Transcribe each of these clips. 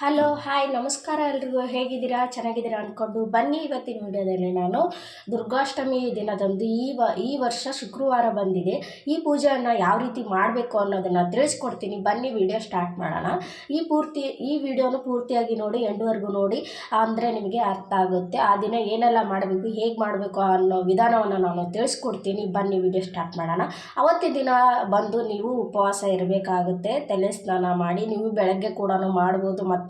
Hello, hi, ನಮಸ್ಕಾರ ಎಲ್ರಿಗೂ. ಹೇಗಿದ್ದೀರಾ? ಚೆನ್ನಾಗಿದ್ದೀರಾ ಅಂದ್ಕೊಂಡು ಬನ್ನಿ ಇವತ್ತಿನ ವಿಡಿಯೋದಲ್ಲಿ ನಾನು. ದುರ್ಗಾಷ್ಟಮಿ ದಿನದಂದು ಈ ವ, ಈ ವರ್ಷ ಶುಕ್ರವಾರ ಬಂದಿದೆ. ಈ ಪೂಜೆಯನ್ನು ಯಾವ ರೀತಿ ಮಾಡಬೇಕು ಅನ್ನೋದನ್ನು ತಿಳಿಸ್ಕೊಡ್ತೀನಿ. ಬನ್ನಿ, ವಿಡಿಯೋ ಸ್ಟಾರ್ಟ್ ಮಾಡೋಣ. ಈ ಪೂರ್ತಿ, ಈ ವಿಡಿಯೋನು ಪೂರ್ತಿಯಾಗಿ ನೋಡಿ ಎಂಡ್ವರೆಗೂ ನೋಡಿ, ಅಂದರೆ ನಿಮಗೆ ಅರ್ಥ ಆಗುತ್ತೆ. ಆ ದಿನ ಏನೆಲ್ಲ ಮಾಡಬೇಕು, ಹೇಗೆ ಮಾಡಬೇಕು ಅನ್ನೋ ವಿಧಾನವನ್ನು ನಾನು ತಿಳಿಸ್ಕೊಡ್ತೀನಿ. ಬನ್ನಿ, ವಿಡಿಯೋ ಸ್ಟಾರ್ಟ್ ಮಾಡೋಣ. ಅವತ್ತಿನ ದಿನ ಬಂದು ನೀವು ಉಪವಾಸ ಇರಬೇಕಾಗುತ್ತೆ. ತಲೆ ಸ್ನಾನ ಮಾಡಿ, ನೀವು ಬೆಳಗ್ಗೆ ಕೂಡ ಮಾಡ್ಬೋದು ಮತ್ತು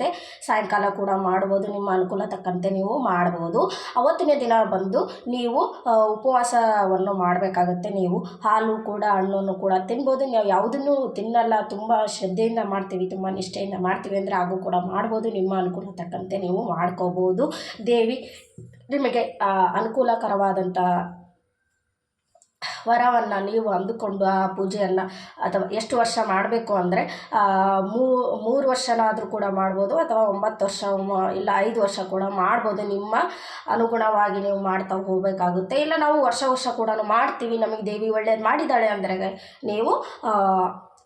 ಸಾಯಂಕಾಲ ಕೂಡ ಮಾಡ್ಬೋದು. ನಿಮ್ಮ ಅನುಕೂಲ ತಕ್ಕಂತೆ ನೀವು ಮಾಡ್ಬೋದು. ಅವತ್ತಿನ ದಿನ ಬಂದು ನೀವು ಉಪವಾಸವನ್ನು ಮಾಡಬೇಕಾಗುತ್ತೆ. ನೀವು ಹಾಲು ಕೂಡ, ಹಣ್ಣನ್ನು ಕೂಡ ತಿನ್ಬೋದು. ನಾವು ಯಾವುದನ್ನು ತಿನ್ನಲ್ಲ. ತುಂಬ ಶ್ರದ್ಧೆಯಿಂದ ಮಾಡ್ತೀವಿ, ತುಂಬ ನಿಷ್ಠೆಯಿಂದ ಮಾಡ್ತೀವಿ ಅಂದರೆ ಹಾಗೂ ಕೂಡ ಮಾಡ್ಬೋದು. ನಿಮ್ಮ ಅನುಕೂಲ ತಕ್ಕಂತೆ ನೀವು ಮಾಡ್ಕೋಬೋದು. ದೇವಿ, ನಿಮಗೆ ಅನುಕೂಲಕರವಾದಂಥ ವರವನ್ನು ನೀವು ಅಂದುಕೊಂಡು ಆ ಪೂಜೆಯನ್ನು ಅಥವಾ ಎಷ್ಟು ವರ್ಷ ಮಾಡಬೇಕು ಅಂದರೆ ಮೂರು ವರ್ಷನಾದರೂ ಕೂಡ ಮಾಡ್ಬೋದು ಅಥವಾ ಒಂಬತ್ತು ವರ್ಷ ಇಲ್ಲ ಐದು ವರ್ಷ ಕೂಡ ಮಾಡ್ಬೋದು. ನಿಮ್ಮ ಅನುಗುಣವಾಗಿ ನೀವು ಮಾಡ್ತಾ ಹೋಗಬೇಕಾಗುತ್ತೆ. ಇಲ್ಲ ನಾವು ವರ್ಷ ವರ್ಷ ಕೂಡ ಮಾಡ್ತೀವಿ, ನಮಗೆ ದೇವಿ ಒಳ್ಳೇದು ಮಾಡಿದ್ದಾಳೆ ಅಂದರೆ ನೀವು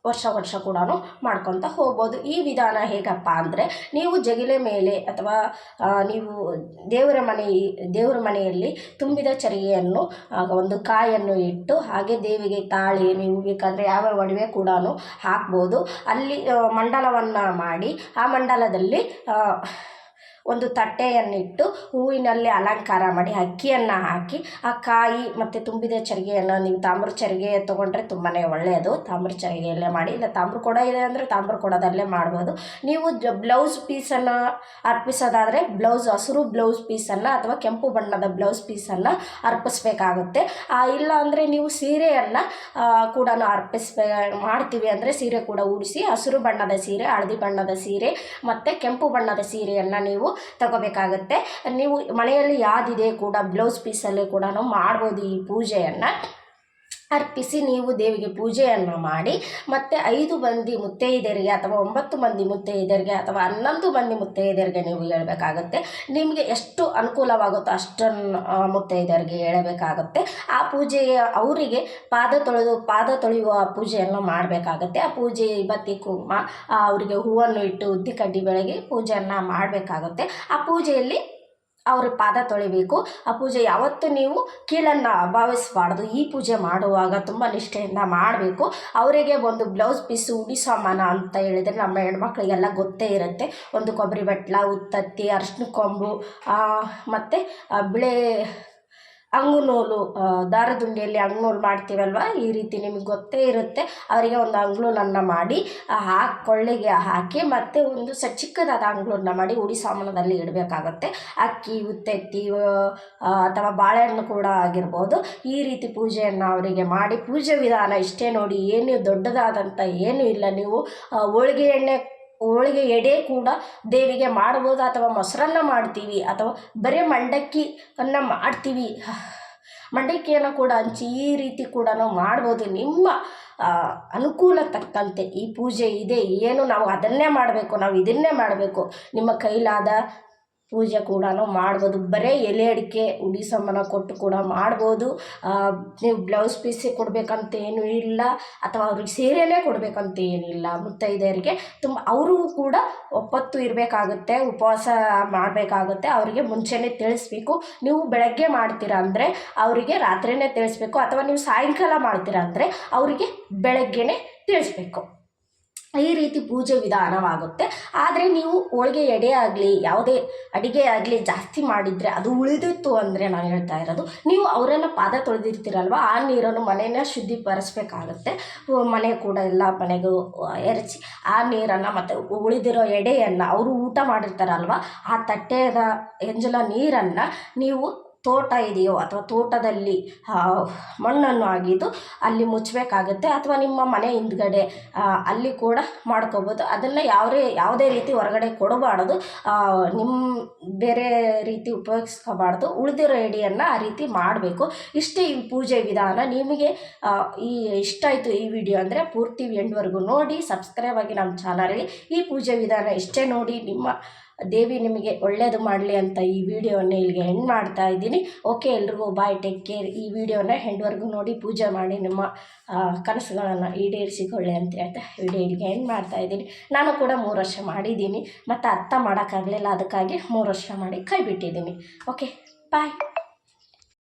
ವರ್ಷ ವರ್ಷ ಕೂಡ ಮಾಡ್ಕೊತ ಹೋಗ್ಬೋದು. ಈ ವಿಧಾನ ಹೇಗಪ್ಪ ಅಂದರೆ ನೀವು ಜಗಿಲೆ ಮೇಲೆ ಅಥವಾ ನೀವು ದೇವರ ಮನೆ, ದೇವರ ಮನೆಯಲ್ಲಿ ತುಂಬಿದ ಚರಿಗೆಯನ್ನು ಒಂದು ಕಾಯನ್ನು ಇಟ್ಟು ಹಾಗೆ ದೇವಿಗೆ ತಾಳಿ, ನೀವು ಬೇಕಾದರೆ ಯಾವ ಒಡವೆ ಕೂಡ ಹಾಕ್ಬೋದು. ಅಲ್ಲಿ ಮಂಡಲವನ್ನು ಮಾಡಿ ಆ ಮಂಡಲದಲ್ಲಿ ಒಂದು ತಟ್ಟೆಯನ್ನಿಟ್ಟು ಹೂವಿನಲ್ಲಿ ಅಲಂಕಾರ ಮಾಡಿ ಅಕ್ಕಿಯನ್ನು ಹಾಕಿ, ಆ ಕಾಯಿ ಮತ್ತು ತುಂಬಿದ ಚರಿಗೆಯನ್ನು ನೀವು ತಾಮ್ರ ಚರಿಗೆ ತೊಗೊಂಡ್ರೆ ತುಂಬಾ ಒಳ್ಳೆಯದು. ತಾಮ್ರ ಚರಿಗೆಯಲ್ಲೇ ಮಾಡಿ, ಇಲ್ಲ ತಾಮ್ರ ಕೊಡ ಇದೆ ಅಂದರೆ ತಾಮ್ರ ಕೊಡದಲ್ಲೇ ಮಾಡ್ಬೋದು. ನೀವು ಜ ಬ್ಲೌಸ್ ಪೀಸನ್ನು ಅರ್ಪಿಸೋದಾದರೆ ಬ್ಲೌಸ್, ಹಸಿರು ಬ್ಲೌಸ್ ಪೀಸನ್ನು ಅಥವಾ ಕೆಂಪು ಬಣ್ಣದ ಬ್ಲೌಸ್ ಪೀಸನ್ನು ಅರ್ಪಿಸ್ಬೇಕಾಗುತ್ತೆ. ಇಲ್ಲ ಅಂದರೆ ನೀವು ಸೀರೆಯನ್ನು ಕೂಡ ಅರ್ಪಿಸ್ಬೇ, ಮಾಡ್ತೀವಿ ಅಂದರೆ ಸೀರೆ ಕೂಡ ಉಡಿಸಿ, ಹಸಿರು ಬಣ್ಣದ ಸೀರೆ, ಹಳದಿ ಬಣ್ಣದ ಸೀರೆ ಮತ್ತು ಕೆಂಪು ಬಣ್ಣದ ಸೀರೆಯನ್ನು ನೀವು ತಗೋಬೇಕಾಗುತ್ತೆ. ನೀವು ಮನೆಯಲ್ಲಿ ಯಾವುದಿದೆ ಕೂಡ ಬ್ಲೌಸ್ ಪೀಸಲ್ಲೇ ಕೂಡ ಮಾಡ್ಬೋದು ಈ ಪೂಜೆಯನ್ನು. ಅರ್ಪಿಸಿ ನೀವು ದೇವಿಗೆ ಪೂಜೆಯನ್ನು ಮಾಡಿ, ಮತ್ತೆ ಐದು ಮಂದಿ ಮುತ್ತೈದೆಯರಿಗೆ ಅಥವಾ ಒಂಬತ್ತು ಮಂದಿ ಮುತ್ತೈದೆಯರಿಗೆ ಅಥವಾ ಹನ್ನೊಂದು ಮಂದಿ ಮುತ್ತೈದೆಯರಿಗೆ ನೀವು ಹೇಳಬೇಕಾಗುತ್ತೆ. ನಿಮಗೆ ಎಷ್ಟು ಅನುಕೂಲವಾಗುತ್ತೋ ಅಷ್ಟನ್ನು ಮುತ್ತೈದೆಯರಿಗೆ ಹೇಳಬೇಕಾಗುತ್ತೆ. ಆ ಪೂಜೆಯ ಅವರಿಗೆ ಪಾದ ತೊಳೆದು, ಪಾದ ತೊಳೆಯುವ ಪೂಜೆಯನ್ನು ಮಾಡಬೇಕಾಗುತ್ತೆ. ಆ ಪೂಜೆ ಬತ್ತಿ ಕುಂಕುಮ ಅವರಿಗೆ ಹೂವನ್ನು ಇಟ್ಟು ಉದ್ದಿ ಕಡ್ಡಿ ಬೆಳಗ್ಗೆ ಪೂಜೆಯನ್ನು ಮಾಡಬೇಕಾಗುತ್ತೆ. ಆ ಪೂಜೆಯಲ್ಲಿ ಅವ್ರ ಪಾದ ತೊಳಿಬೇಕು. ಆ ಪೂಜೆ ಯಾವತ್ತೂ ನೀವು ಕೀಳನ್ನು ಭಾವಿಸಬಾರ್ದು. ಈ ಪೂಜೆ ಮಾಡುವಾಗ ತುಂಬ ನಿಷ್ಠೆಯಿಂದ ಮಾಡಬೇಕು. ಅವರಿಗೆ ಒಂದು ಬ್ಲೌಸ್ ಪೀಸು ಸಾಮಾನ ಅಂತ ಹೇಳಿದರೆ ನಮ್ಮ ಹೆಣ್ಮಕ್ಳಿಗೆಲ್ಲ ಗೊತ್ತೇ ಇರುತ್ತೆ. ಒಂದು ಕೊಬ್ಬರಿ ಬಟ್ಲ, ಉತ್ತತ್ತಿ, ಅರ್ಶಿನ ಕೊಂಬು ಮತ್ತು ಬಿಳೆ ಅಂಗುನೂಲು ದಾರದುಂಡಿಯಲ್ಲಿ ಅಂಗುನೂಲು ಮಾಡ್ತೀವಲ್ವ? ಈ ರೀತಿ ನಿಮಗೆ ಗೊತ್ತೇ ಇರುತ್ತೆ. ಅವರಿಗೆ ಒಂದು ಅಂಗ್ಳನ್ನು ಮಾಡಿ ಹಾಕಿ, ಕೊಳ್ಳಿಗೆ ಹಾಕಿ ಮತ್ತು ಒಂದು ಸ, ಚಿಕ್ಕದಾದ ಅಂಗ್ಳೂರನ್ನ ಮಾಡಿ ಉಡಿ ಸಾಮಾನದಲ್ಲಿ ಇಡಬೇಕಾಗತ್ತೆ. ಅಕ್ಕಿ, ಉತ್ತೆತ್ತಿ ಅಥವಾ ಬಾಳೆಹಣ್ಣು ಕೂಡ ಆಗಿರ್ಬೋದು. ಈ ರೀತಿ ಪೂಜೆಯನ್ನು ಅವರಿಗೆ ಮಾಡಿ, ಪೂಜೆ ವಿಧಾನ ಇಷ್ಟೇ ನೋಡಿ, ಏನು ದೊಡ್ಡದಾದಂಥ ಏನೂ ಇಲ್ಲ ನೀವು ಹೋಳಿಗೆ ಎಣ್ಣೆ ಹೋಳಿಗೆ ಎಡೆ ಕೂಡ ದೇವಿಗೆ ಮಾಡ್ಬೋದು ಅಥವಾ ಮೊಸರನ್ನ ಮಾಡ್ತೀವಿ ಅಥವಾ ಬರೀ ಮಂಡಕ್ಕಿ ಅನ್ನ ಮಾಡ್ತೀವಿ. ಮಂಡಕ್ಕಿಯನ್ನು ಕೂಡ ಹಂಚಿ ಈ ರೀತಿ ಕೂಡ ನಾವು ಮಾಡ್ಬೋದು. ನಿಮ್ಮ ಅನುಕೂಲ ತಕ್ಕಂತೆ ಈ ಪೂಜೆ ಇದೆ. ಏನು ನಾವು ಅದನ್ನೇ ಮಾಡಬೇಕು, ನಾವು ಇದನ್ನೇ ಮಾಡಬೇಕು. ನಿಮ್ಮ ಕೈಲಾದ ಪೂಜೆ ಕೂಡ ಮಾಡ್ಬೋದು. ಬರೀ ಎಲೆ ಅಡಿಕೆ, ಉಡಿ ಸಂಬನ ಕೊಟ್ಟು ಕೂಡ ಮಾಡ್ಬೋದು. ನೀವು ಬ್ಲೌಸ್ ಪೀಸೇ ಕೊಡಬೇಕಂತ ಏನೂ ಇಲ್ಲ, ಅಥವಾ ಅವ್ರಿಗೆ ಸೀರೆನೇ ಕೊಡಬೇಕಂತ ಏನಿಲ್ಲ ಮುತ್ತೈದೆಯರಿಗೆ ತುಂಬ, ಅವರು ಕೂಡ ಒಪ್ಪತ್ತು ಇರಬೇಕಾಗುತ್ತೆ, ಉಪವಾಸ ಮಾಡಬೇಕಾಗುತ್ತೆ. ಅವರಿಗೆ ಮುಂಚೆನೇ ತಿಳಿಸ್ಬೇಕು. ನೀವು ಬೆಳಗ್ಗೆ ಮಾಡ್ತೀರಾ ಅಂದರೆ ಅವರಿಗೆ ರಾತ್ರಿನೇ ತಿಳಿಸ್ಬೇಕು, ಅಥವಾ ನೀವು ಸಾಯಂಕಾಲ ಮಾಡ್ತೀರಾ ಅಂದರೆ ಅವರಿಗೆ ಬೆಳಗ್ಗೆನೇ ತಿಳಿಸ್ಬೇಕು. ಈ ರೀತಿ ಪೂಜೆ ವಿಧಾನವಾಗುತ್ತೆ. ಆದರೆ ನೀವು ಹೋಳಿಗೆ ಎಡೆ ಆಗಲಿ, ಯಾವುದೇ ಅಡಿಗೆ ಆಗಲಿ ಜಾಸ್ತಿ ಮಾಡಿದರೆ ಅದು ಉಳಿದಿತ್ತು ಅಂದರೆ ನಾನು ಹೇಳ್ತಾ ಇರೋದು, ನೀವು ಅವರನ್ನು ಪಾದ ತೊಳೆದಿರ್ತೀರಲ್ವ, ಆ ನೀರನ್ನು ಮನೆಯನ್ನ ಶುದ್ಧೀಕರಿಸ್ಬೇಕಾಗತ್ತೆ ಉ- ಮನೆ ಕೂಡ ಎಲ್ಲ ಮನೆಗೂ ಎರಚಿ ಆ ನೀರನ್ನು ಮತ್ತು ಉಳಿದಿರೋ ಎಡೆಯನ್ನು ಅವರು ಊಟ ಮಾಡಿರ್ತಾರಲ್ವ, ಆ ತಟ್ಟೆಯದ ಎಂಜಲ ನೀರನ್ನು ನೀವು ತೋಟ ಇದೆಯೋ ಅಥವಾ ತೋಟದಲ್ಲಿ ಮಣ್ಣನ್ನು ಆಗಿದ್ದು ಅಲ್ಲಿ ಮುಚ್ಚಬೇಕಾಗುತ್ತೆ ಅಥವಾ ನಿಮ್ಮ ಮನೆ ಹಿಂದ್ಗಡೆ ಅಲ್ಲಿ ಕೂಡ ಮಾಡ್ಕೋಬೋದು. ಅದನ್ನು ಯಾವುದೇ ಯಾವುದೇ ರೀತಿ ಹೊರಗಡೆ ಕೊಡಬಾರ್ದು. ನಿಮ್ಮ ಬೇರೆ ರೀತಿ ಉಪಯೋಗಿಸ್ಕೋಬಾರ್ದು. ಉಳಿದಿರೋ ಎಡಿಯನ್ನು ಆ ರೀತಿ ಮಾಡಬೇಕು. ಇಷ್ಟೇ ಈ ಪೂಜೆ ವಿಧಾನ. ನಿಮಗೆ ಈ ಇಷ್ಟ ಆಯಿತು ಈ ವಿಡಿಯೋ ಅಂದರೆ ಪೂರ್ತಿ ಎಂಡ್ವರೆಗೂ ನೋಡಿ, ಸಬ್ಸ್ಕ್ರೈಬ್ ಆಗಿ ನಮ್ಮ ಚಾನಲ್ಗೆ ಈ ಪೂಜೆ ವಿಧಾನ ಇಷ್ಟೇ ನೋಡಿ, ನಿಮ್ಮ ದೇವಿ ನಿಮಗೆ ಒಳ್ಳೆಯದು ಮಾಡಲಿ ಅಂತ ಈ ವಿಡಿಯೋವನ್ನು ಇಲ್ಲಿಗೆ ಎಂಡ್ ಮಾಡ್ತಾ ಇದ್ದೀನಿ. ಓಕೆ ಎಲ್ರಿಗೂ ಬಾಯ್ ಟೇಕ್ ಕೇರ್ ಈ ವಿಡಿಯೋನ ಹೆಂಡ್ವರೆಗೂ ನೋಡಿ ಪೂಜೆ ಮಾಡಿ ನಿಮ್ಮ ಕನಸುಗಳನ್ನು ಈಡೇರಿಸಿಕೊಳ್ಳಿ ಅಂತ ಹೇಳ್ತಾ ವಿಡಿಯೋ ಇಲ್ಲಿಗೆ ಎಂಡ್ ಮಾಡ್ತಾ ಇದ್ದೀನಿ. ನಾನು ಕೂಡ ಮೂರು ವರ್ಷ ಮಾಡಿದ್ದೀನಿ. ಮತ್ತು ಅರ್ಥ ಮಾಡೋಕ್ಕಾಗಲಿಲ್ಲ, ಅದಕ್ಕಾಗಿ ಮೂರು ವರ್ಷ ಮಾಡಿ ಕೈ ಬಿಟ್ಟಿದ್ದೀನಿ. Okay bye